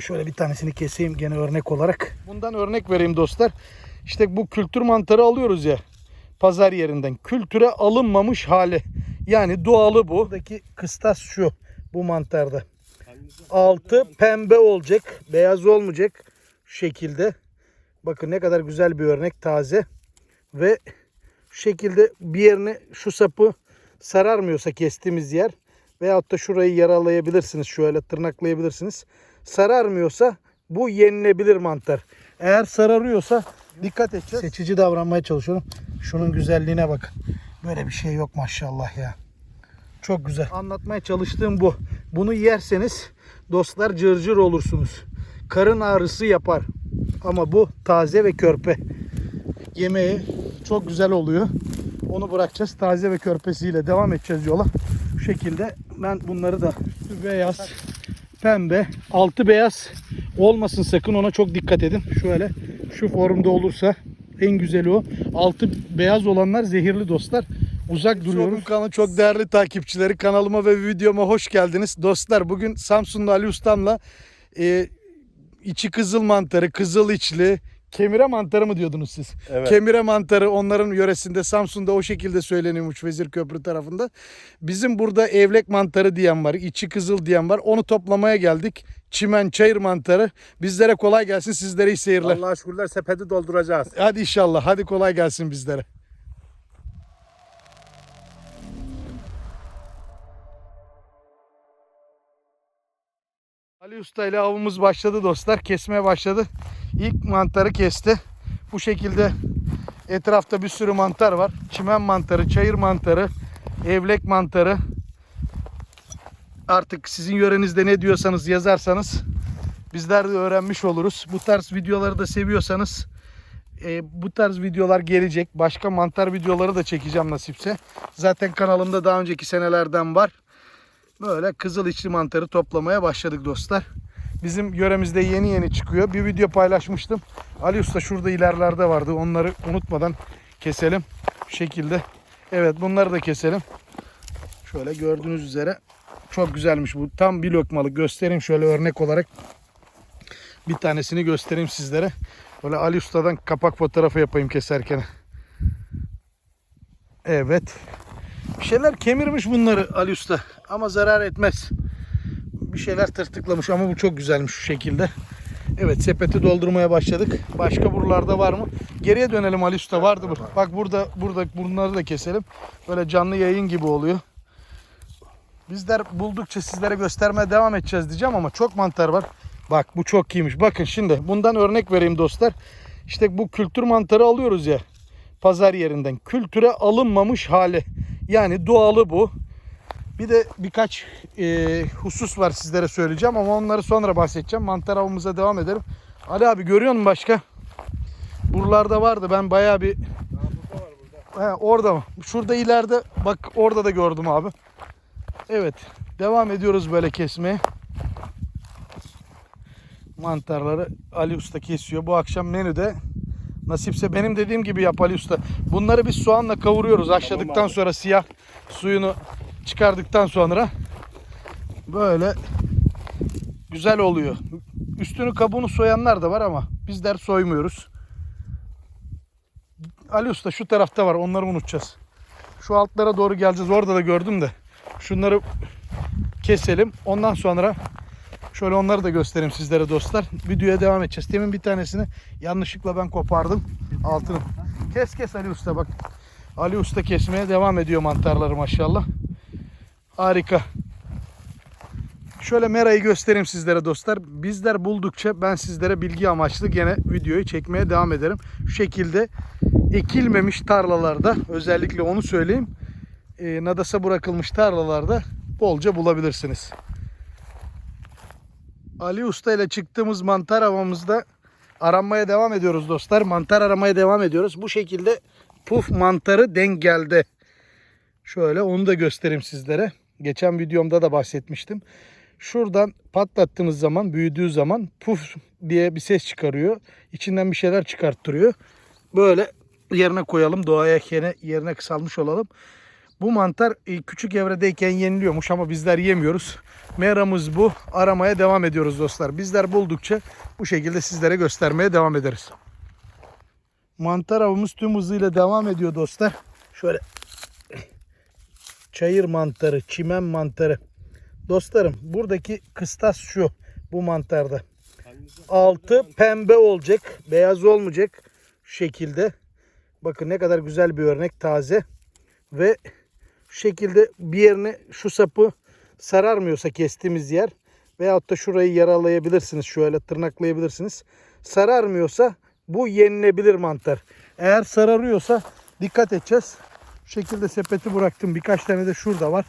Şöyle bir tanesini keseyim gene örnek olarak. Bundan örnek vereyim dostlar. İşte bu kültür mantarı alıyoruz ya pazar yerinden. Kültüre alınmamış hali. Yani doğalı bu. Buradaki kıstas şu bu mantarda. Altı pembe olacak. Beyaz olmayacak. Şu şekilde. Bakın ne kadar güzel bir örnek taze. Ve şu şekilde bir yerini şu sapı sararmıyorsa kestiğimiz yer veyahut da şurayı yaralayabilirsiniz. Şöyle tırnaklayabilirsiniz. Sararmıyorsa bu yenilebilir mantar. Eğer sararıyorsa dikkat edeceğiz. Seçici davranmaya çalışıyorum. Şunun güzelliğine bak. Böyle bir şey yok maşallah ya. Çok güzel. Anlatmaya çalıştığım bu. Bunu yerseniz dostlar cırcır olursunuz. Karın ağrısı yapar. Ama bu taze ve körpe. Yemeği çok güzel oluyor. Onu bırakacağız. Taze ve körpesiyle devam edeceğiz yola. Bu şekilde ben bunları da beyaz, pembe, altı beyaz olmasın sakın ona çok dikkat edin. Şöyle şu formda olursa en güzeli o. Altı beyaz olanlar zehirli dostlar. Uzak duruyoruz. kanalı çok değerli takipçileri kanalıma ve videoma hoş geldiniz. Dostlar bugün Samsun'da Ali Ustam'la e, içi kızıl mantarı, kızıl içli, kemire mantarı mı diyordunuz siz? Evet. Kemire mantarı onların yöresinde Samsun'da o şekilde söyleniyormuş Vezir Köprü tarafında. Bizim burada evlek mantarı diyen var, içi kızıl diyen var. Onu toplamaya geldik. Çimen, çayır mantarı. Bizlere kolay gelsin, sizlere iyi seyirler. Allah'a şükürler sepeti dolduracağız. Hadi inşallah. Hadi kolay gelsin bizlere. Ali Usta ile avımız başladı dostlar. Kesmeye başladı. İlk mantarı kesti. Bu şekilde etrafta bir sürü mantar var. Çimen mantarı, çayır mantarı, evlek mantarı. Artık sizin yörenizde ne diyorsanız yazarsanız bizler de öğrenmiş oluruz. Bu tarz videoları da seviyorsanız e, bu tarz videolar gelecek. Başka mantar videoları da çekeceğim nasipse. Zaten kanalımda daha önceki senelerden var. Böyle kızıl içli mantarı toplamaya başladık dostlar. Bizim yöremizde yeni yeni çıkıyor. Bir video paylaşmıştım. Ali Usta şurada ilerlerde vardı. Onları unutmadan keselim. Şu şekilde. Evet bunları da keselim. Şöyle gördüğünüz üzere çok güzelmiş bu. Tam bir lokmalık göstereyim şöyle örnek olarak. Bir tanesini göstereyim sizlere. Böyle Ali Usta'dan kapak fotoğrafı yapayım keserken. Evet. Bir şeyler kemirmiş bunları Ali Usta. Ama zarar etmez. Bir şeyler tırtıklamış ama bu çok güzelmiş şu şekilde. Evet sepeti doldurmaya başladık. Başka buralarda var mı? Geriye dönelim Ali Usta. Vardı bu. Bak burada burada bunları da keselim. Böyle canlı yayın gibi oluyor. Bizler buldukça sizlere göstermeye devam edeceğiz diyeceğim ama çok mantar var. Bak bu çok iyiymiş. Bakın şimdi bundan örnek vereyim dostlar. İşte bu kültür mantarı alıyoruz ya pazar yerinden. Kültüre alınmamış hali. Yani doğalı bu. Bir de birkaç e, husus var sizlere söyleyeceğim ama onları sonra bahsedeceğim. Mantar avımıza devam edelim. Ali abi görüyor musun başka? Buralarda vardı. Ben bayağı bir He, orada mı? Şurada ileride bak orada da gördüm abi. Evet. Devam ediyoruz böyle kesmeye. Mantarları Ali Usta kesiyor. Bu akşam menüde nasipse benim dediğim gibi yap Ali Usta. Bunları biz soğanla kavuruyoruz. Haşladıktan abi. sonra siyah suyunu çıkardıktan sonra böyle güzel oluyor. Üstünü kabuğunu soyanlar da var ama bizler soymuyoruz. Ali Usta şu tarafta var. Onları unutacağız. Şu altlara doğru geleceğiz. Orada da gördüm de. Şunları keselim. Ondan sonra şöyle onları da göstereyim sizlere dostlar. Videoya devam edeceğiz. Demin bir tanesini yanlışlıkla ben kopardım. Altını. Kes kes Ali Usta bak. Ali Usta kesmeye devam ediyor mantarları maşallah. Harika. Şöyle merayı göstereyim sizlere dostlar. Bizler buldukça ben sizlere bilgi amaçlı gene videoyu çekmeye devam ederim. Şu şekilde ekilmemiş tarlalarda özellikle onu söyleyeyim. E, nadasa bırakılmış tarlalarda bolca bulabilirsiniz. Ali Usta ile çıktığımız mantar avımızda aranmaya devam ediyoruz dostlar. Mantar aramaya devam ediyoruz. Bu şekilde puf mantarı denk geldi. Şöyle onu da göstereyim sizlere. Geçen videomda da bahsetmiştim. Şuradan patlattığınız zaman, büyüdüğü zaman puf diye bir ses çıkarıyor. İçinden bir şeyler çıkarttırıyor. Böyle yerine koyalım. Doğaya yerine, yerine kısalmış olalım. Bu mantar e, küçük evredeyken yeniliyormuş ama bizler yemiyoruz. Meramız bu. Aramaya devam ediyoruz dostlar. Bizler buldukça bu şekilde sizlere göstermeye devam ederiz. Mantar avımız tüm hızıyla devam ediyor dostlar. Şöyle çayır mantarı, çimen mantarı. Dostlarım buradaki kıstas şu bu mantarda. Altı pembe olacak, beyaz olmayacak şekilde. Bakın ne kadar güzel bir örnek taze ve şu şekilde bir yerini şu sapı sararmıyorsa kestiğimiz yer veyahut da şurayı yaralayabilirsiniz şöyle tırnaklayabilirsiniz. Sararmıyorsa bu yenilebilir mantar. Eğer sararıyorsa dikkat edeceğiz. Şekilde sepeti bıraktım. Birkaç tane de şurada var.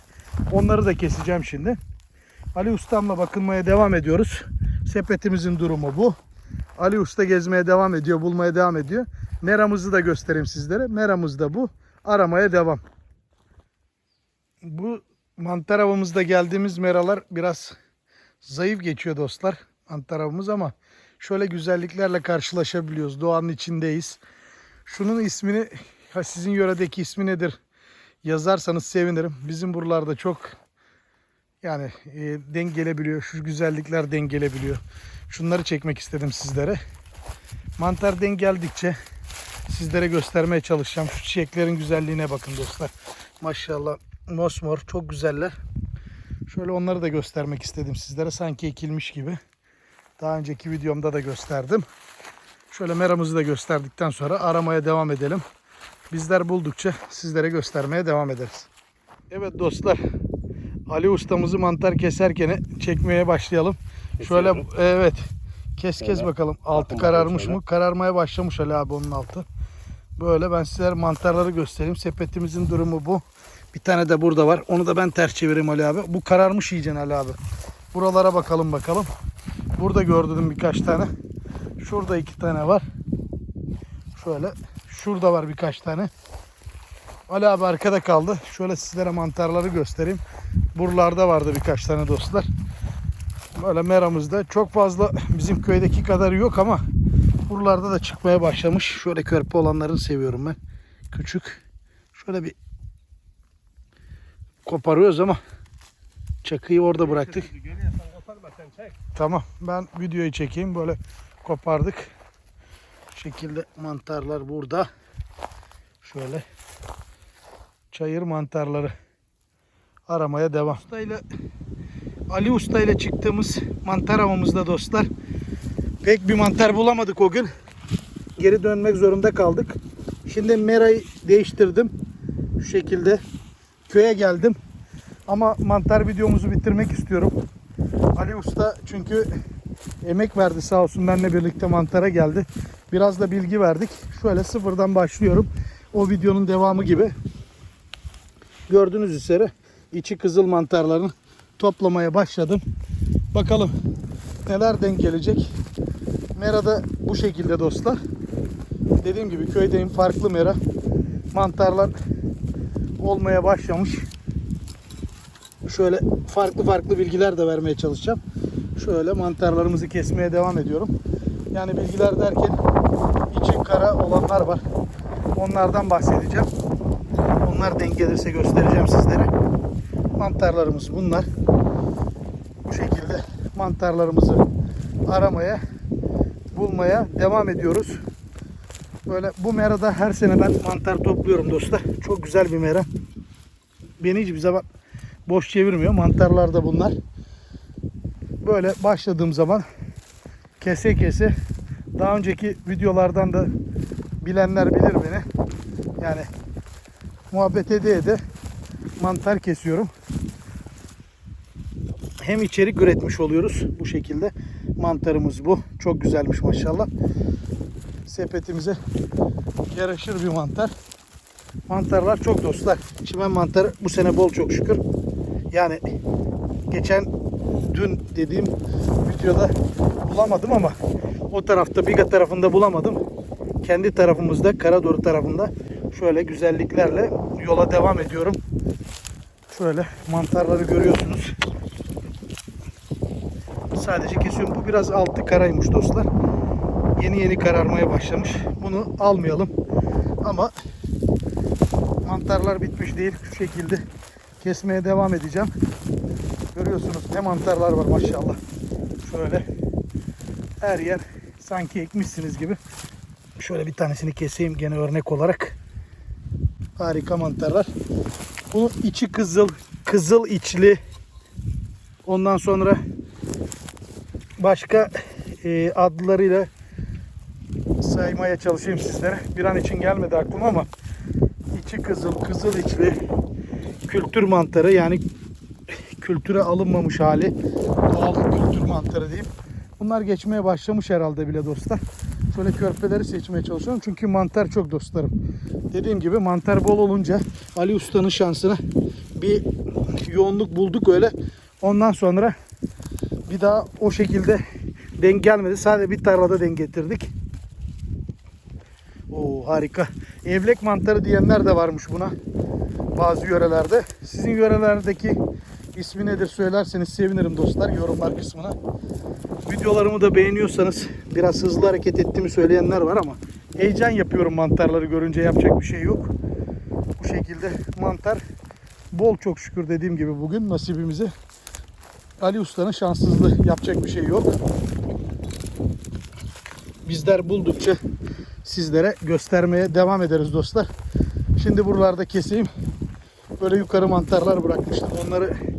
Onları da keseceğim şimdi. Ali Ustam'la bakınmaya devam ediyoruz. Sepetimizin durumu bu. Ali Usta gezmeye devam ediyor, bulmaya devam ediyor. Meramızı da göstereyim sizlere. Meramız da bu. Aramaya devam. Bu mantar avımızda geldiğimiz meralar biraz zayıf geçiyor dostlar. Mantar avımız ama şöyle güzelliklerle karşılaşabiliyoruz. Doğanın içindeyiz. Şunun ismini, ha sizin yöredeki ismi nedir? Yazarsanız sevinirim. Bizim buralarda çok yani e, denk gelebiliyor. Şu güzellikler denk gelebiliyor. Şunları çekmek istedim sizlere. Mantar denk geldikçe sizlere göstermeye çalışacağım. Şu çiçeklerin güzelliğine bakın dostlar. Maşallah mosmor çok güzeller. Şöyle onları da göstermek istedim sizlere. Sanki ekilmiş gibi. Daha önceki videomda da gösterdim. Şöyle meramızı da gösterdikten sonra aramaya devam edelim. Bizler buldukça sizlere göstermeye devam ederiz. Evet dostlar. Ali ustamızı mantar keserken çekmeye başlayalım. Şöyle Kesiyorum. evet. Kes kes Şöyle. bakalım. Altı Bakın kararmış bakalım mı? Kararmaya başlamış Ali abi onun altı. Böyle ben size mantarları göstereyim. Sepetimizin durumu bu. Bir tane de burada var. Onu da ben ters çevireyim Ali abi. Bu kararmış yiyeceksin Ali abi. Buralara bakalım bakalım. Burada gördüm birkaç tane. Şurada iki tane var. Şöyle. Şurada var birkaç tane. Ali abi arkada kaldı. Şöyle sizlere mantarları göstereyim. Buralarda vardı birkaç tane dostlar. Böyle meramızda çok fazla bizim köydeki kadar yok ama buralarda da çıkmaya başlamış. Şöyle körpe olanlarını seviyorum ben. Küçük. Şöyle bir koparıyoruz ama çakıyı orada bıraktık. Tamam ben videoyu çekeyim böyle kopardık. Şekilde mantarlar burada. Şöyle çayır mantarları aramaya devam. Usta ile Ali Usta ile çıktığımız mantar avımızda dostlar pek bir mantar bulamadık o gün. Geri dönmek zorunda kaldık. Şimdi merayı değiştirdim. Şu şekilde köye geldim. Ama mantar videomuzu bitirmek istiyorum. Ali Usta çünkü emek verdi sağ olsun benimle birlikte mantara geldi. Biraz da bilgi verdik. Şöyle sıfırdan başlıyorum. O videonun devamı gibi. Gördüğünüz üzere içi kızıl mantarlarını toplamaya başladım. Bakalım neler denk gelecek. Merada bu şekilde dostlar. Dediğim gibi köydeyim farklı mera. Mantarlar olmaya başlamış. Şöyle farklı farklı bilgiler de vermeye çalışacağım. Şöyle mantarlarımızı kesmeye devam ediyorum. Yani bilgiler derken içi kara olanlar var. Onlardan bahsedeceğim. Onlar denk gelirse göstereceğim sizlere. Mantarlarımız bunlar. Bu şekilde mantarlarımızı aramaya, bulmaya devam ediyoruz. Böyle bu merada her sene ben mantar topluyorum dostlar. Çok güzel bir mera. Beni hiçbir zaman boş çevirmiyor. Mantarlar da bunlar. Böyle başladığım zaman kese kese daha önceki videolardan da bilenler bilir beni. Yani muhabbet ede ede mantar kesiyorum. Hem içerik üretmiş oluyoruz bu şekilde. Mantarımız bu. Çok güzelmiş maşallah. Sepetimize yaraşır bir mantar. Mantarlar çok dostlar. Çimen mantarı bu sene bol çok şükür. Yani geçen dün dediğim videoda bulamadım ama o tarafta Biga tarafında bulamadım. Kendi tarafımızda Karadoru tarafında şöyle güzelliklerle yola devam ediyorum. Şöyle mantarları görüyorsunuz. Sadece kesiyorum. Bu biraz altı karaymış dostlar. Yeni yeni kararmaya başlamış. Bunu almayalım. Ama Mantarlar bitmiş değil. Şu şekilde kesmeye devam edeceğim. Görüyorsunuz ne mantarlar var maşallah. Şöyle her yer sanki ekmişsiniz gibi. Şöyle bir tanesini keseyim gene örnek olarak. Harika mantarlar. Bunun içi kızıl, kızıl içli. Ondan sonra başka e, adlarıyla saymaya çalışayım sizlere. Bir an için gelmedi aklıma ama içi kızıl, kızıl içli kültür mantarı yani kültüre alınmamış hali doğal kültür mantarı diyeyim. Bunlar geçmeye başlamış herhalde bile dostlar. Şöyle körpeleri seçmeye çalışıyorum çünkü mantar çok dostlarım. Dediğim gibi mantar bol olunca Ali Usta'nın şansına bir yoğunluk bulduk öyle. Ondan sonra bir daha o şekilde denk gelmedi. Sadece bir tarlada denk getirdik. Oo harika. Evlek mantarı diyenler de varmış buna. Bazı yörelerde. Sizin yörelerdeki ismi nedir söylerseniz sevinirim dostlar yorumlar kısmına. Videolarımı da beğeniyorsanız biraz hızlı hareket ettiğimi söyleyenler var ama heyecan yapıyorum mantarları görünce yapacak bir şey yok. Bu şekilde mantar bol çok şükür dediğim gibi bugün nasibimizi Ali Usta'nın şanssızlığı yapacak bir şey yok. Bizler buldukça sizlere göstermeye devam ederiz dostlar. Şimdi buralarda keseyim. Böyle yukarı mantarlar bırakmıştım. Onları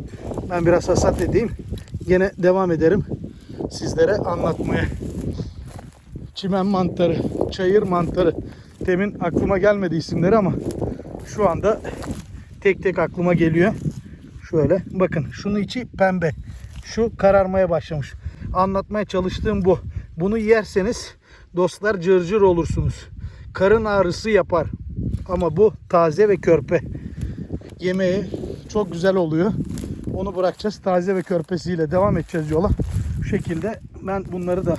ben biraz hasat edeyim. Gene devam ederim sizlere anlatmaya. Çimen mantarı, çayır mantarı. Temin aklıma gelmedi isimleri ama şu anda tek tek aklıma geliyor. Şöyle bakın şunun içi pembe. Şu kararmaya başlamış. Anlatmaya çalıştığım bu. Bunu yerseniz dostlar cırcır olursunuz. Karın ağrısı yapar. Ama bu taze ve körpe. Yemeği çok güzel oluyor. Onu bırakacağız. Taze ve körpesiyle devam edeceğiz yola. Bu şekilde ben bunları da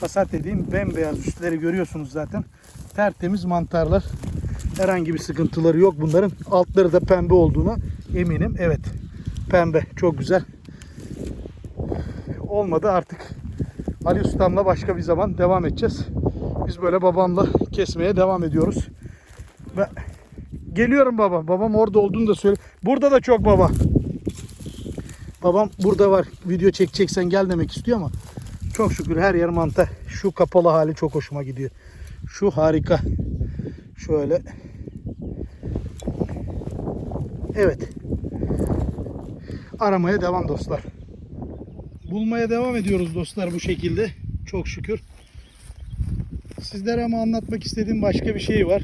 hasat edeyim. Bembeyaz üstleri görüyorsunuz zaten. Tertemiz mantarlar. Herhangi bir sıkıntıları yok bunların. Altları da pembe olduğuna eminim. Evet. Pembe. Çok güzel. Olmadı artık. Ali Ustam'la başka bir zaman devam edeceğiz. Biz böyle babamla kesmeye devam ediyoruz. Ve geliyorum baba. Babam orada olduğunu da söyle. Burada da çok baba. Babam burada var. Video çekeceksen gel demek istiyor ama çok şükür her yer mantar. Şu kapalı hali çok hoşuma gidiyor. Şu harika. Şöyle. Evet. Aramaya devam dostlar. Bulmaya devam ediyoruz dostlar bu şekilde. Çok şükür. Sizlere ama anlatmak istediğim başka bir şey var.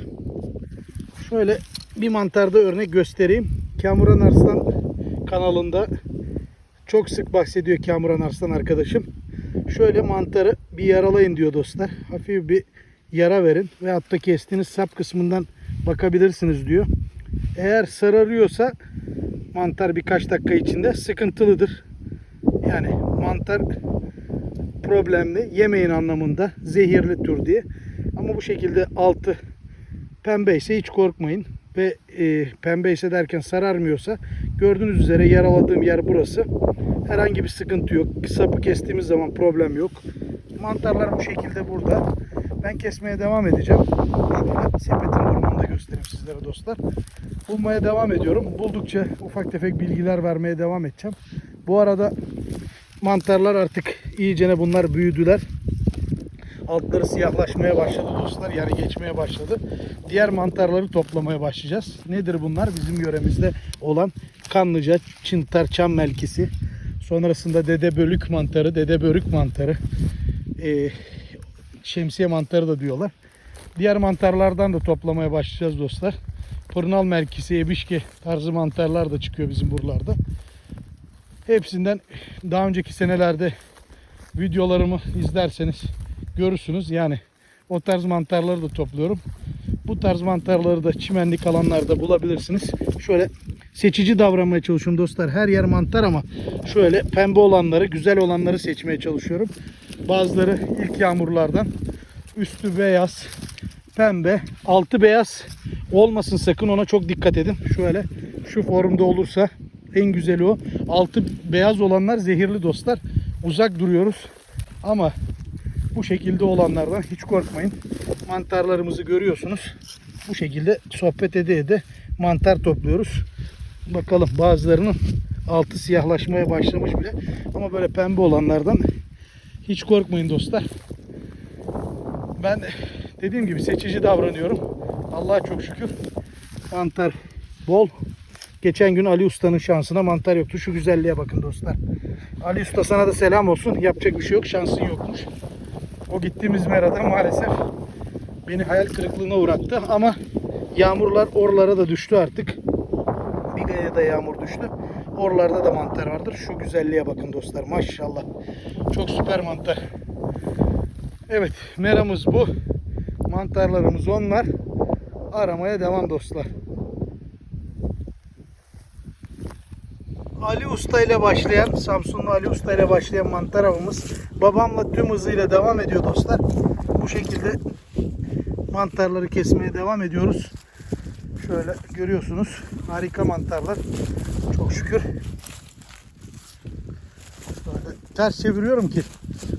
Şöyle bir mantarda örnek göstereyim. Kamuran Arslan kanalında çok sık bahsediyor Kamuran Arslan arkadaşım. Şöyle mantarı bir yaralayın diyor dostlar. Hafif bir yara verin ve hatta kestiğiniz sap kısmından bakabilirsiniz diyor. Eğer sararıyorsa mantar birkaç dakika içinde sıkıntılıdır. Yani mantar problemli yemeyin anlamında zehirli tür diye. Ama bu şekilde altı pembe ise hiç korkmayın. Ve e, pembe ise derken sararmıyorsa gördüğünüz üzere yaraladığım yer burası. Herhangi bir sıkıntı yok. Sapı kestiğimiz zaman problem yok. Mantarlar bu şekilde burada. Ben kesmeye devam edeceğim. Sepetin durumunu da göstereyim sizlere dostlar. Bulmaya devam ediyorum. Buldukça ufak tefek bilgiler vermeye devam edeceğim. Bu arada mantarlar artık iyicene bunlar büyüdüler. Altları siyahlaşmaya başladı dostlar. Yani geçmeye başladı. Diğer mantarları toplamaya başlayacağız. Nedir bunlar? Bizim yöremizde olan kanlıca, çıntar, çam melkisi. Sonrasında dede bölük mantarı, dede börük mantarı. Ee, şemsiye mantarı da diyorlar. Diğer mantarlardan da toplamaya başlayacağız dostlar. Pırnal merkisi, ebişke tarzı mantarlar da çıkıyor bizim buralarda. Hepsinden daha önceki senelerde videolarımı izlerseniz görürsünüz. Yani o tarz mantarları da topluyorum. Bu tarz mantarları da çimenlik alanlarda bulabilirsiniz. Şöyle seçici davranmaya çalışıyorum dostlar. Her yer mantar ama şöyle pembe olanları, güzel olanları seçmeye çalışıyorum. Bazıları ilk yağmurlardan üstü beyaz, pembe, altı beyaz olmasın sakın ona çok dikkat edin. Şöyle şu formda olursa en güzeli o. Altı beyaz olanlar zehirli dostlar. Uzak duruyoruz. Ama bu şekilde olanlardan hiç korkmayın. Mantarlarımızı görüyorsunuz. Bu şekilde sohbet ede ede mantar topluyoruz. Bakalım bazılarının altı siyahlaşmaya başlamış bile. Ama böyle pembe olanlardan hiç korkmayın dostlar. Ben dediğim gibi seçici davranıyorum. Allah'a çok şükür mantar bol. Geçen gün Ali Usta'nın şansına mantar yoktu. Şu güzelliğe bakın dostlar. Ali Usta sana da selam olsun. Yapacak bir şey yok. Şansın yokmuş. O gittiğimiz merada maalesef beni hayal kırıklığına uğrattı. Ama yağmurlar oralara da düştü artık. Biga'ya da yağmur düştü. Oralarda da mantar vardır. Şu güzelliğe bakın dostlar. Maşallah. Çok süper mantar. Evet meramız bu. Mantarlarımız onlar. Aramaya devam dostlar. Ali Usta ile başlayan, Samsunlu Ali Usta ile başlayan mantar avımız babamla tüm hızıyla devam ediyor dostlar. Bu şekilde mantarları kesmeye devam ediyoruz. Şöyle görüyorsunuz. Harika mantarlar. Çok şükür. Böyle ters çeviriyorum ki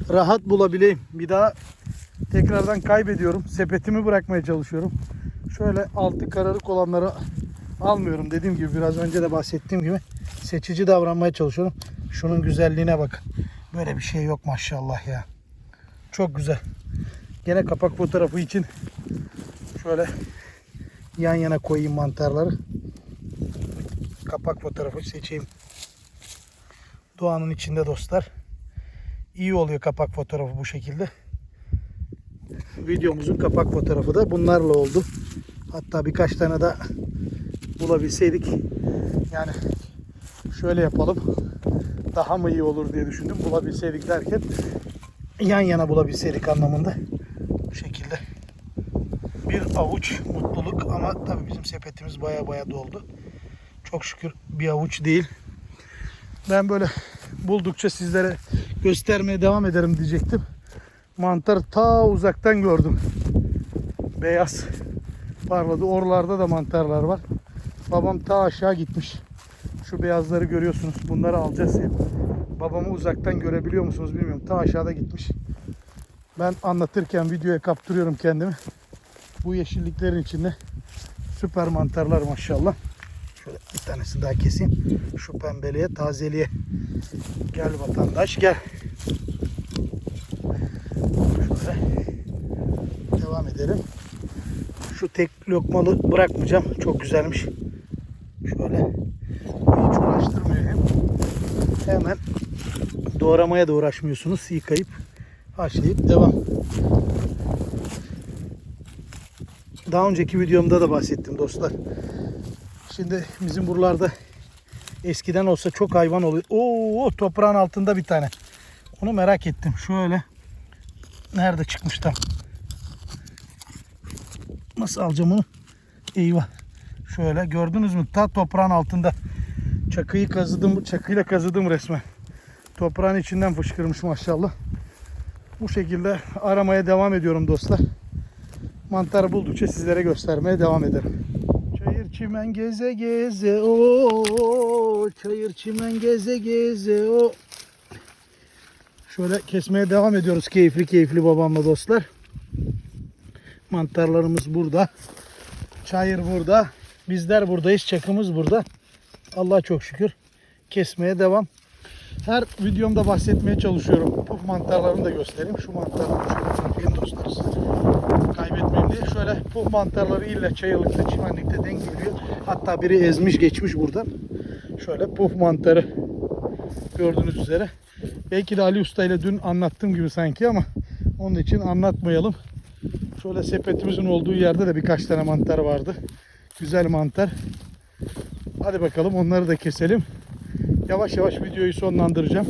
rahat bulabileyim. Bir daha tekrardan kaybediyorum. Sepetimi bırakmaya çalışıyorum. Şöyle altı kararık olanları almıyorum. Dediğim gibi biraz önce de bahsettiğim gibi seçici davranmaya çalışıyorum. Şunun güzelliğine bakın. Böyle bir şey yok maşallah ya. Çok güzel. Gene kapak fotoğrafı için şöyle yan yana koyayım mantarları. Kapak fotoğrafı seçeyim. Doğanın içinde dostlar. İyi oluyor kapak fotoğrafı bu şekilde. Videomuzun kapak fotoğrafı da bunlarla oldu. Hatta birkaç tane daha bulabilseydik. Yani şöyle yapalım. Daha mı iyi olur diye düşündüm. Bulabilseydik derken yan yana bulabilseydik anlamında. Bu şekilde. Bir avuç mutluluk ama tabii bizim sepetimiz baya baya doldu. Çok şükür bir avuç değil. Ben böyle buldukça sizlere göstermeye devam ederim diyecektim. Mantar ta uzaktan gördüm. Beyaz parladı. Oralarda da mantarlar var. Babam ta aşağı gitmiş. Şu beyazları görüyorsunuz. Bunları alacağız. Babamı uzaktan görebiliyor musunuz bilmiyorum. Ta aşağıda gitmiş. Ben anlatırken videoya kaptırıyorum kendimi. Bu yeşilliklerin içinde süper mantarlar maşallah. Şöyle bir tanesini daha keseyim. Şu pembeliğe, tazeliğe. Gel vatandaş gel. Şöyle devam edelim. Şu tek lokmalı bırakmayacağım. Çok güzelmiş. Şöyle hiç uğraştırmıyor hem. Hemen doğramaya da uğraşmıyorsunuz. Yıkayıp haşlayıp devam. Daha önceki videomda da bahsettim dostlar. Şimdi bizim buralarda eskiden olsa çok hayvan oluyor. Oo toprağın altında bir tane. Onu merak ettim. Şöyle nerede çıkmış tam? Nasıl alacağım onu? Eyvah. Şöyle gördünüz mü? Ta toprağın altında. Çakıyı kazıdım, çakıyla kazıdım resmen. Toprağın içinden fışkırmış maşallah. Bu şekilde aramaya devam ediyorum dostlar. Mantar buldukça sizlere göstermeye devam ederim. Çayır çimen geze geze o çayır çimen geze geze o Şöyle kesmeye devam ediyoruz keyifli keyifli babamla dostlar. Mantarlarımız burada. Çayır burada. Bizler buradayız. Çakımız burada. Allah çok şükür. Kesmeye devam. Her videomda bahsetmeye çalışıyorum. Puf mantarlarını da göstereyim. Şu mantarları şöyle dostlar. Kaybetmeyeyim diye. Şöyle puf mantarları illa çayırlıkta, çimenlikte denk geliyor. Hatta biri ezmiş geçmiş buradan. Şöyle puf mantarı gördüğünüz üzere. Belki de Ali Usta ile dün anlattığım gibi sanki ama onun için anlatmayalım. Şöyle sepetimizin olduğu yerde de birkaç tane mantar vardı. Güzel mantar. Hadi bakalım onları da keselim. Yavaş yavaş videoyu sonlandıracağım.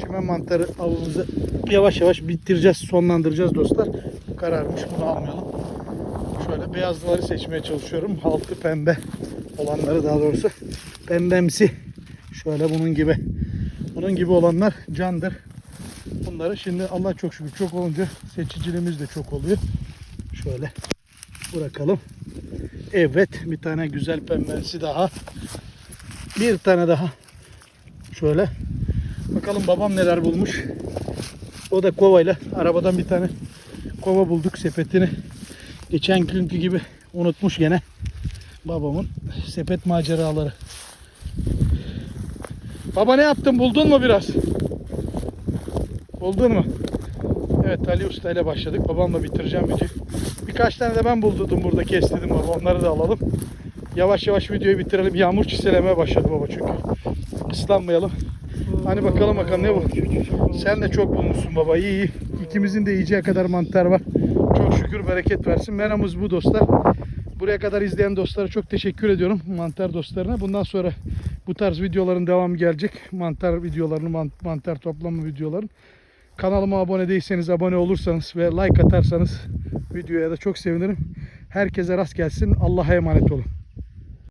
Çimen mantarı avımızı yavaş yavaş bitireceğiz, sonlandıracağız dostlar. Kararmış bunu almayalım. Şöyle beyazları seçmeye çalışıyorum. Altı pembe olanları daha doğrusu. Pembemsi. Şöyle bunun gibi. Bunun gibi olanlar candır. Bunları şimdi Allah çok şükür çok olunca seçiciliğimiz de çok oluyor. Şöyle bırakalım. Evet bir tane güzel pembesi daha. Bir tane daha. Şöyle. Bakalım babam neler bulmuş. O da kovayla arabadan bir tane kova bulduk sepetini. Geçen günkü gibi unutmuş gene. Babamın sepet maceraları. Baba ne yaptın? Buldun mu biraz? Buldun mu? Evet Ali Usta ile başladık. Babamla bitireceğim videoyu. Birkaç tane de ben buldum burada kestirdim baba. Onları da alalım. Yavaş yavaş videoyu bitirelim. Yağmur çiselemeye başladı baba çünkü. Islanmayalım. Hani bakalım bakalım ne bu? Sen de çok bulmuşsun baba. İyi iyi. İkimizin de yiyeceği kadar mantar var. Çok şükür bereket versin. Meramız bu dostlar. Buraya kadar izleyen dostlara çok teşekkür ediyorum. Mantar dostlarına. Bundan sonra bu tarz videoların devamı gelecek. Mantar videolarını, man- mantar toplama videoların. Kanalıma abone değilseniz abone olursanız ve like atarsanız videoya da çok sevinirim. Herkese rast gelsin. Allah'a emanet olun.